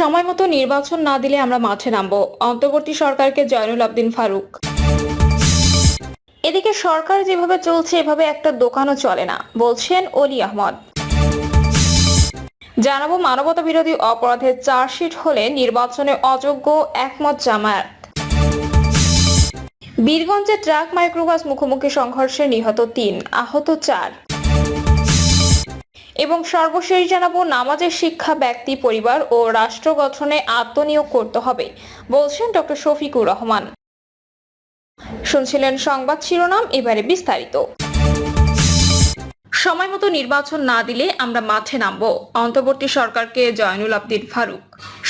সময় মতো নির্বাচন না দিলে আমরা মাঠে নামব। অন্তর্বর্তী সরকারকে জয়নুল আবদিন ফারুক। এদিকে সরকার যেভাবে চলছে, এভাবে একটা দোকানও চলে না, বলছেন অলি আহমদ। জানাব মানবতা বিরোধী অপরাধের চার্জশিট হলে নির্বাচনে অযোগ্য একমত জামায়াত। বীরগঞ্জে ট্রাক মাইক্রোবাস মুখোমুখি সংঘর্ষে নিহত তিন, আহত চার। এবং সর্বশেষ জানাব, নামাজের শিক্ষা, ব্যক্তি, পরিবার ও রাষ্ট্র গঠনে আত্মনিয়োগ করতে হবে, বলছেন ডক্টর শফিকুর রহমান। শুনছিলেন সংবাদ শিরোনাম, এবারে বিস্তারিত। সময় মতো নির্বাচন না দিলে আমরা মাঠে নামব। অন্তর্বর্তী সরকারকে জয়নুল আবদিন ফারুক।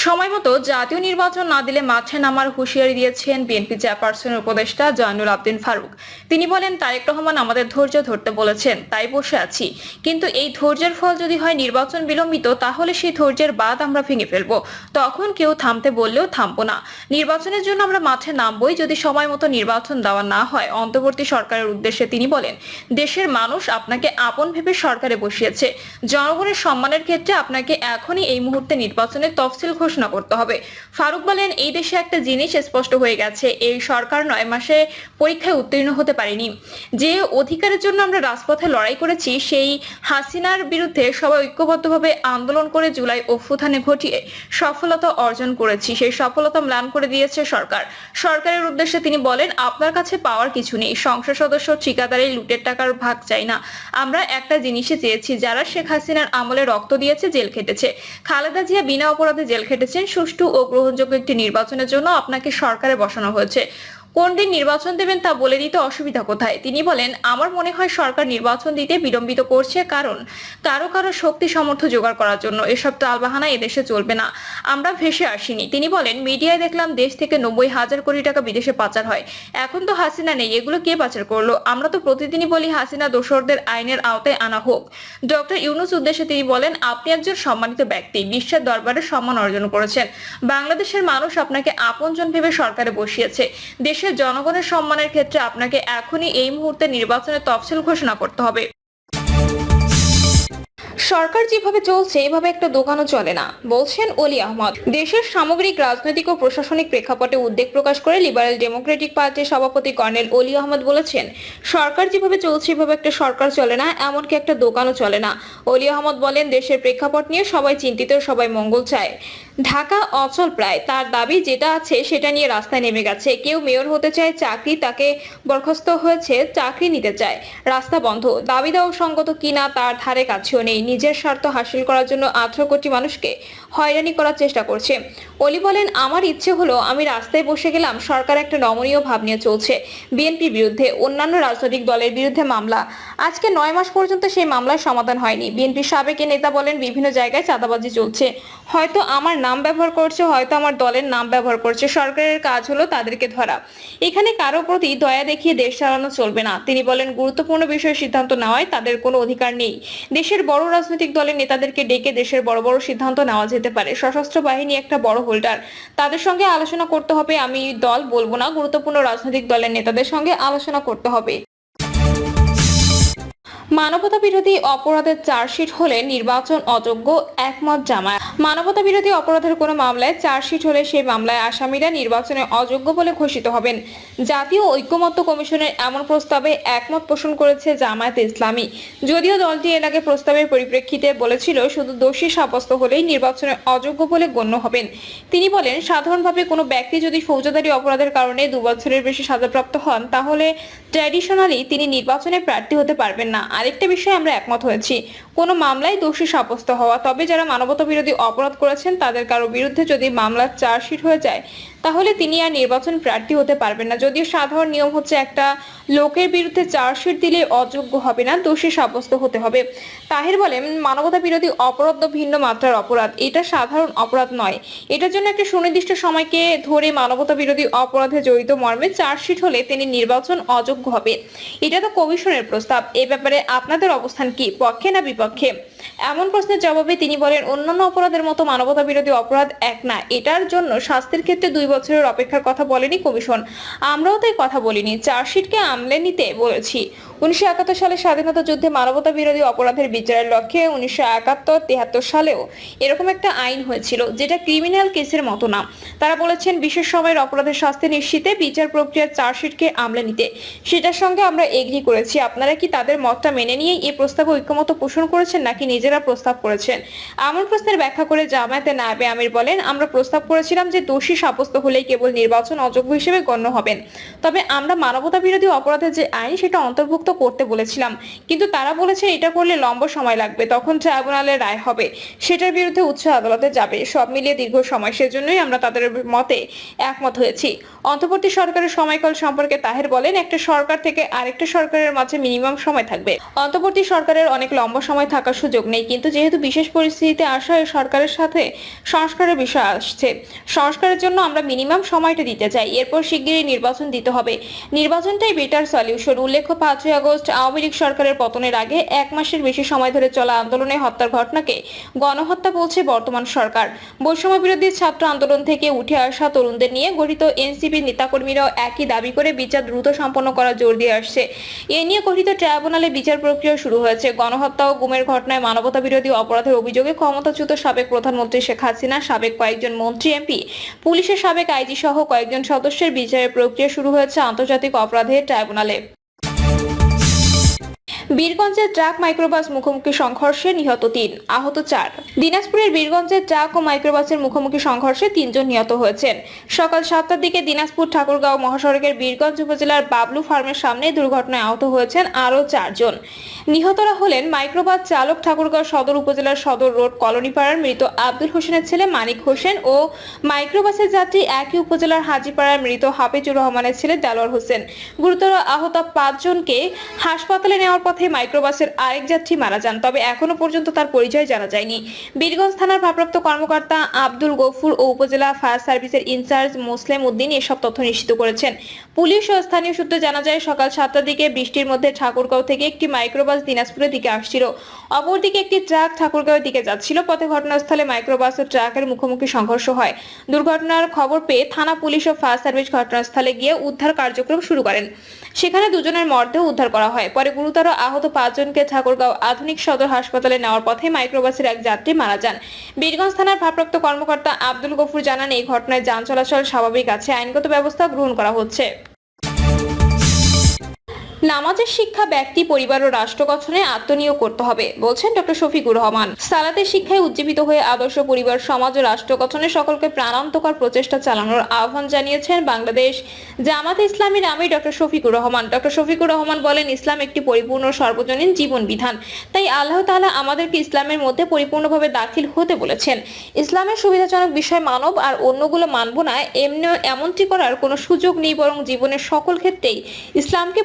সময় মতো জাতীয় নির্বাচন না দিলে মাঠে নামার হুঁশিয়ারি দিয়েছেন বিএনপি চেয়ারপারসনের উপদেষ্টা জয়নুল আবদিন ফারুক। তিনি বলেন, তারেক রহমান আমাদের ধৈর্য ধরতে বলেছেন, তাই বসে আছি। কিন্তু এই ধৈর্যের ফল যদি হয় নির্বাচন বিলম্বিত, তাহলে সেই ধৈর্যের বাদ আমরা ভেঙে ফেলব। তখন কেউ থামতে বললেও থামবো না। নির্বাচনের জন্য আমরা মাঠে নামবই যদি সময় মতো নির্বাচন দেওয়া না হয়, অন্তর্বর্তী সরকারের উদ্দেশ্যে তিনি বলেন, দেশের মানুষ আপনাকে আপন ভেবে সরকারে বসিয়েছে। জনগণের সম্মানের ক্ষেত্রে আপনাকে এখনই এই মুহূর্তে নির্বাচনের তফসিল ঘোষণা করতে হবে। ফারুক বলেন, এই দেশে একটা জিনিস স্পষ্ট হয়ে গেছে, এই সরকার নয় মাসে পরীক্ষায় উত্তীর্ণ হতে পারেনি। যে অধিকারের জন্য আমরা রাজপথে লড়াই করেছি, সেই হাসিনার বিরুদ্ধে সবাই ঐক্যবদ্ধভাবে আন্দোলন করে জুলাই অভ্যুত্থানে ঘটিয়ে সফলতা অর্জন করেছি, সেই সফলতা ম্লান করে দিয়েছে সরকার। সরকারের উদ্দেশ্যে তিনি বলেন, আপনার কাছে পাওয়ার কিছু নেই, সংসদ সদস্য ঠিকাদারি লুটের টাকার ভাগ চাই না। আমরা একটা জিনিসে চেয়েছি, যারা শেখ হাসিনার আমলে রক্ত দিয়েছে, জেল খেটেছে। খালেদা জিয়া বিনা অপরাধে জেল খেটেছেন, সুষ্ঠু ও গ্রহণযোগ্য একটি নির্বাচনের জন্য আপনাকে সরকারে বসানো হয়েছে। কোন দিন নির্বাচন দেবেন তা বলে দিতে অসুবিধা কোথায়? তিনি বলেন, আমার মনে হয় সরকার নির্বাচন দিতে বিলম্বিত করছে কারণ কারও কারও শক্তি সমর্থ জোগাড় করার জন্য এসব তালবাহানা এদেশে চলবে না। আমরা ভেসে আসিনি। তিনি বলেন, মিডিয়ায় দেখলাম দেশ থেকে নব্বই হাজার কোটি টাকা বিদেশে পাচার হয়। এখন তো হাসিনা নেই, এগুলো কে পাচার করল? আমরা তো প্রতিদিনই বলি হাসিনা দোসরদের আইনের আওতায় আনা হোক। ডক্টর ইউনুস উদ্দেশ্যে তিনি বলেন, আপনি একজন সম্মানিত ব্যক্তি, বিশ্বের দরবারে সম্মান অর্জন করেছেন। বাংলাদেশের মানুষ আপনাকে আপনজন ভেবে সরকারে বসিয়েছে। দেশের জনগণের সম্মানের ক্ষেত্রে আপনাকে এখনই এই মুহূর্তে নির্বাচনের তফসিল ঘোষণা করতে হবে। সরকার যেভাবে চলছে, এভাবে একটা দোকানও চলে না। বলছেন অলি আহমদ। দেশের সামগ্রিক, রাজনৈতিক ও প্রশাসনিক প্রেক্ষাপটে উদ্বেগ প্রকাশ করে লিবারেল ডেমোক্রেটিক পার্টির সভাপতি কর্নেল অলি আহমদ বলেছেন, সরকার যেভাবে চলছে, এভাবে একটা সরকার চলে না, এমনকি একটা দোকানও চলে না। অলি আহমদ বলেন, দেশের প্রেক্ষাপট নিয়ে সবাই চিন্তিত, সবাই মঙ্গল চায়। ঢাকা অচল প্রায়। তার দাবি যেটা আছে সেটা নিয়ে রাস্তায় নেমে গেছে। কেউ মেয়র হতে চায়, চাকরি তাকে বরখাস্ত হয়েছে, চাকরি নিতে চায়। রাস্তা বন্ধ। দাবি দেওয়া সঙ্গত কিনা তার ধারে কাছেও নেই। নিজের স্বার্থ হাসিল করার জন্য আঠারো কোটি মানুষকে হয়রানি করার চেষ্টা করছে। অলি বলেন, আমার ইচ্ছে হলো আমি রাস্তায় বসে গেলাম, সরকার একটা নমনীয় ভাব নিয়ে চলছে বিএনপির বিরুদ্ধে, অন্যান্য রাজনৈতিক দলের বিরুদ্ধে মামলা। আজকে নয় মাস পর্যন্ত সেই মামলার সমাধান হয়নি। বিএনপির সাবেক নেতা বলেন, বিভিন্ন জায়গায় চাঁদাবাজি চলছে। হয়তো আমার নাম ব্যবহার করছে, হয়তো আমার দলের নাম ব্যবহার করছে। সরকারের কাজ হলো তাদেরকে ধরা। এখানে কারও প্রতি দয়া দেখিয়ে দেশ চালানো চলবে না। তিনি বলেন, গুরুত্বপূর্ণ বিষয়ে সিদ্ধান্ত নেওয়ায় তাদের কোনো অধিকার নেই। দেশের বড় রাজনৈতিক দলের নেতাদেরকে ডেকে দেশের বড় বড় সিদ্ধান্ত নেওয়া যেতে পারে। সশস্ত্র বাহিনী একটা বড় হোল্ডার। তাদের সঙ্গে আলোচনা করতে হবে, আমি দল বলব না, গুরুত্বপূর্ণ রাজনৈতিক দলের নেতাদের সঙ্গে আলোচনা করতে হবে। মানবতা বিরোধী অপরাধের চার্জশিট হলে নির্বাচন অযোগ্য একমত জামায়াত। মানবতা বিরোধী অপরাধের কোনো মামলায় চার্জশিট হলে সেই মামলায় আসামিরা নির্বাচনে অযোগ্য বলে ঘোষিত হবেন। জাতীয় ঐক্যমত্য কমিশনের এমন প্রস্তাবে একমত পোষণ করেছে জামায়াত ইসলামী। যদিও দলটি এর আগে প্রস্তাবের পরিপ্রেক্ষিতে বলেছিল, শুধু দোষী সাব্যস্ত হলেই নির্বাচনে অযোগ্য বলে গণ্য হবেন। তিনি বলেন, সাধারণভাবে কোনো ব্যক্তি যদি ফৌজদারি অপরাধের কারণে দু বছরের বেশি সাজাপ্রাপ্ত হন, তাহলে ট্র্যাডিশনালি তিনি নির্বাচনে প্রার্থী হতে পারবেন না। আরেকটা বিষয়ে আমরা একমত হয়েছি। কোনো মামলায় দোষী সাব্যস্ত হওয়া। তবে যারা মানবতা বিরোধী অপরাধ করেছেন, তাদের কারও বিরুদ্ধে যদি মামলার চার্জশিট হয়ে যায়, তাহলে তিনি আর নির্বাচন প্রার্থী হতে পারবেন না। যদিও সাধারণ নিয়ম হচ্ছে একটা লোকের বিরুদ্ধে চার্জশিট দিলে অযোগ্য হবে না, দোষী সাব্যস্ত হতে হবে। তাহের বলেন মানবতা বিরোধী অপরাধ ভিন্ন মাত্রার অপরাধ। এটা সাধারণ অপরাধ নয়। এটার জন্য একটা সুনির্দিষ্ট সময়কে ধরে মানবতা বিরোধী অপরাধে জড়িত মর্মে চার্জশিট হলে তিনি নির্বাচন অযোগ্য হবে। এটা তো কমিশনের প্রস্তাব। এ ব্যাপারে আপনাদের অবস্থান কি? পক্ষে না বিপক্ষে? লক্ষ্যে এমন প্রশ্নের জবাবে তিনি বলেন, অন্যান্য অপরাধের মতো মানবতা বিরোধী অপরাধ এক না, এটার জন্য শাস্তির ক্ষেত্রে দুই বছরের অপেক্ষার কথা বলেনি কমিশন। আমরাও তাই কথা বলিনি, চার্জশিটকে আমলে নিতে বলেছি। উনিশশো একাত্তর সালে স্বাধীনতা যুদ্ধে মানবতা বিরোধী অপরাধের বিচারের লক্ষ্যে উনিশশো একাত্তর তিয়াত্তর সালেও এরকম একটা আইন হয়েছিল, যেটা ক্রিমিনাল কেসের মতো না। তারা বলেছেন, বিশেষ সময়ের অপরাধের শাস্তি নিশ্চিতে বিচার প্রক্রিয়ার চার্জশিটকে আমলে নিতে। সেটার সঙ্গে আমরা এগ্রি করেছি। আপনারা কি তাদের মতটা মেনে নিয়ে এই প্রস্তাবে ঐক্যমত পোষণ করেছেন নাকি নিজেরা প্রস্তাব করেছেন। এমন প্রশ্নের ব্যাখ্যা করে জামায়াতে নায়েবে আমির বলেন, আমরা প্রস্তাব করেছিলাম যে দোষী সাব্যস্ত হলেই কেবল নির্বাচন অযোগ্য হিসেবে গণ্য হবেন। তবে আমরা মানবতা বিরোধী অপরাধের যে আইন, সেটা অন্তর্ভুক্ত করতে বলেছিলাম। কিন্তু তারা বলেছে, এটা করলে লম্বা সময় লাগবে, তখন ট্রাইব্যুনালের রায় হবে। সেটার বিরুদ্ধে উচ্চ আদালতে যাবে। সব মিলিয়ে দীর্ঘ সময়, সেজন্যই আমরা তাদের মতে একমত হয়েছি। অন্তর্বর্তী সরকারের সময়কাল সম্পর্কে তাহের বলেন, একটা সরকার থেকে আরেকটা সরকারের মাঝে মিনিমাম সময় থাকবে। অন্তর্বর্তী সরকারের অনেক লম্বা সময় থাকার সুযোগ নেই। কিন্তু যেহেতু বিশেষ পরিস্থিতিতে আসা এই সরকারের সাথে সংস্কারের বিষয় আসছে, সংস্কারের জন্য আমরা মিনিমাম সময়টা দিতে চাই। এরপর শিগগিরই নির্বাচন দিতে হবে। নির্বাচনটাই বেটার সলিউশন উল্লেখ্য, পাঁচই আগস্ট আওয়ামী লীগ সরকারের পতনের আগে এক মাসের বেশি সময় ধরে চলা আন্দোলনে হত্যার ঘটনাকে গণহত্যা বলছে বর্তমান সরকার। বৈষম্য বিরোধী ছাত্র আন্দোলন থেকে উঠে আসা তরুণদের নিয়ে গঠিত এনসিপি নেতাকর্মীরাও একই দাবি করে বিচার দ্রুত সম্পন্ন করা জোর দিয়ে আসছে। এ নিয়ে গঠিত ট্রাইব্যুনালে বিচার প্রক্রিয়া শুরু হয়েছে। গণহত্যা ও গুমের ঘটনায় মানবতা বিরোধী অপরাধের অভিযোগে ক্ষমতাচ্যুত সাবেক প্রধানমন্ত্রী শেখ হাসিনা, সাবেক কয়েকজন মন্ত্রী, এমপি, পুলিশের সাবেক আইজি সহ কয়েকজন সদস্যের বিচারের প্রক্রিয়া শুরু হয়েছে আন্তর্জাতিক অপরাধের ট্রাইব্যুনালে। বীরগঞ্জের ট্রাক মাইক্রোবাস মুখোমুখি সংঘর্ষে নিহত তিন, আহত চার। দিনাজপুরের বীরগঞ্জের ট্রাক ও মাইক্রোবাসের মুখোমুখি সংঘর্ষে তিনজন নিহত হয়েছেন। সকাল সাতটার দিকে দিনাজপুর ঠাকুরগাঁও মহাসড়কের বীরগঞ্জ উপজেলার বাবলু ফার্মের সামনে দুর্ঘটনায় আহত হয়েছেন আরও চারজন। নিহতরা হলেন মাইক্রোবাস চালক ঠাকুরগাঁও সদর উপজেলার সদর রোড কলোনিপাড়ার মৃত আব্দুল হোসেনের ছেলে মানিক হোসেন ও মাইক্রোবাসের যাত্রী একই উপজেলার হাজিপাড়ার মৃত হাফিজুর রহমানের ছেলে দেলোয়ার হোসেন। গুরুতর আহত পাঁচজনকে হাসপাতালে নেওয়ার পথে মাইক্রোবাসের আরেক যাত্রী মারা যান, তবে এখনও পর্যন্ত তার পরিচয় জানা যায়নি। বীরগঞ্জ থানার ভারপ্রাপ্ত কর্মকর্তা আব্দুল গফুর ও উপজেলা ফায়ার সার্ভিসের ইনচার্জ মুসলিম উদ্দিন এসব তথ্য নিশ্চিত করেছেন। পুলিশ ও স্থানীয় সূত্রে জানা যায়, সকাল সাতটার দিকে বৃষ্টির মধ্যে ঠাকুরগাঁও থেকে একটি মাইক্রোবাস দিনাজপুরের দিকে আসছিল। অপরদিকে একটি ট্রাক ঠাকুরগাঁওয়ের দিকে যাচ্ছিল। পথে ঘটনাস্থলে মাইক্রোবাস ও ট্রাকের মুখোমুখি সংঘর্ষ হয়। দুর্ঘটনার খবর পেয়ে থানা পুলিশ ও ফায়ার সার্ভিস ঘটনাস্থলে গিয়ে উদ্ধার কার্যক্রম শুরু করেন। সেখানে দুজনের মরদেহ উদ্ধার করা হয়। পরে গুরুতর আহত পাঁচজনকে ঠাকুরগাঁও আধুনিক সদর হাসপাতালে নেওয়ার পথে মাইক্রোবাসের এক যাত্রী মারা যান। বীরগঞ্জ থানার ভারপ্রাপ্ত কর্মকর্তা আব্দুল গফুর জানান, এই ঘটনায় যান চলাচল স্বাভাবিক আছে। আইনগত ব্যবস্থা গ্রহণ করা হচ্ছে। নামাজের শিক্ষা ব্যক্তি, পরিবার ও রাষ্ট্র গঠনে আত্মনিয়োগ করতে হবে, বলছেন ডক্টর শফিকুর রহমান। সালাতের শিক্ষায় উজ্জীবিত হয়ে আদর্শ পরিবার, সমাজ ও রাষ্ট্র গঠনে সকলকে প্রাণান্তকর প্রচেষ্টা চালানোর আহ্বান জানিয়েছেন বাংলাদেশ জামাতে ইসলামীর আমি ডক্টর শফিকুর রহমান। ডক্টর শফিকুর রহমান বলেন, ইসলাম একটি পরিপূর্ণ সর্বজনীন জীবন বিধান। তাই আল্লাহ তাআলা আমাদেরকে ইসলামের মধ্যে পরিপূর্ণভাবে দাখিল হতে বলেছেন। ইসলামের সুবিধাজনক বিষয় মানব আর অন্যগুলো মানব না এমনি এমনটি করার কোনো সুযোগ নেই, বরং জীবনের সকল ক্ষেত্রেই ইসলামকে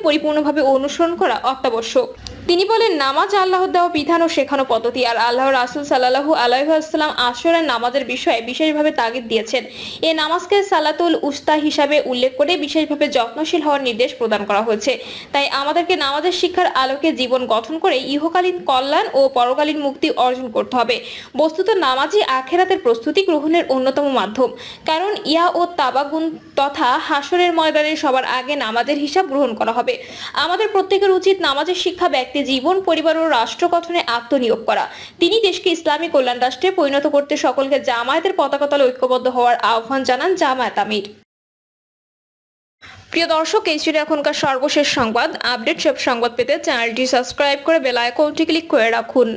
পরিপূর্ণভাবে অনুসরণ করা অত্যাবশ্যক। তিনি বলেন, নামাজ আল্লাহর দেওয়া বিধান ও শেখানো পদ্ধতি আর আল্লাহ রাসুল সাল্লাহু আলাইহাল্লাম আসরের নামাজের বিষয়ে বিশেষভাবে তাগিদ দিয়েছেন। এ নামাজকে সালাতুল উস্তা হিসাবে উল্লেখ করে বিশেষভাবে যত্নশীল হওয়ার নির্দেশ প্রদান করা হয়েছে। তাই আমাদেরকে নামাজের শিক্ষার আলোকে জীবন গঠন করে ইহকালীন কল্যাণ ও পরকালীন মুক্তি অর্জন করতে হবে। বস্তুত নামাজই আখেরাতের প্রস্তুতি গ্রহণের অন্যতম মাধ্যম। কারণ ইয়া ও তাবাগুন তথা হাসরের ময়দানে সবার আগে নামাজের হিসাব গ্রহণ করা হবে। আমাদের প্রত্যেকের উচিত নামাজের শিক্ষা ব্যক্তি জীবন, পরিবার ও রাষ্ট্র গঠনে আত্মনিয়োগ করা। তিনি দেশকে ইসলামী কল্যাণ রাষ্ট্রে পরিণত করতে সকলকে জামায়াতের পতাকা তলে ঐক্যবদ্ধ হওয়ার আহ্বান জানান জামায়াত আমির। প্রিয় দর্শক, এই ছিল এখনকার সর্বশেষ সংবাদ। আপডেট সব সংবাদ পেতে চ্যানেলটি সাবস্ক্রাইব করে বেল আইকনটি ক্লিক করে রাখুন।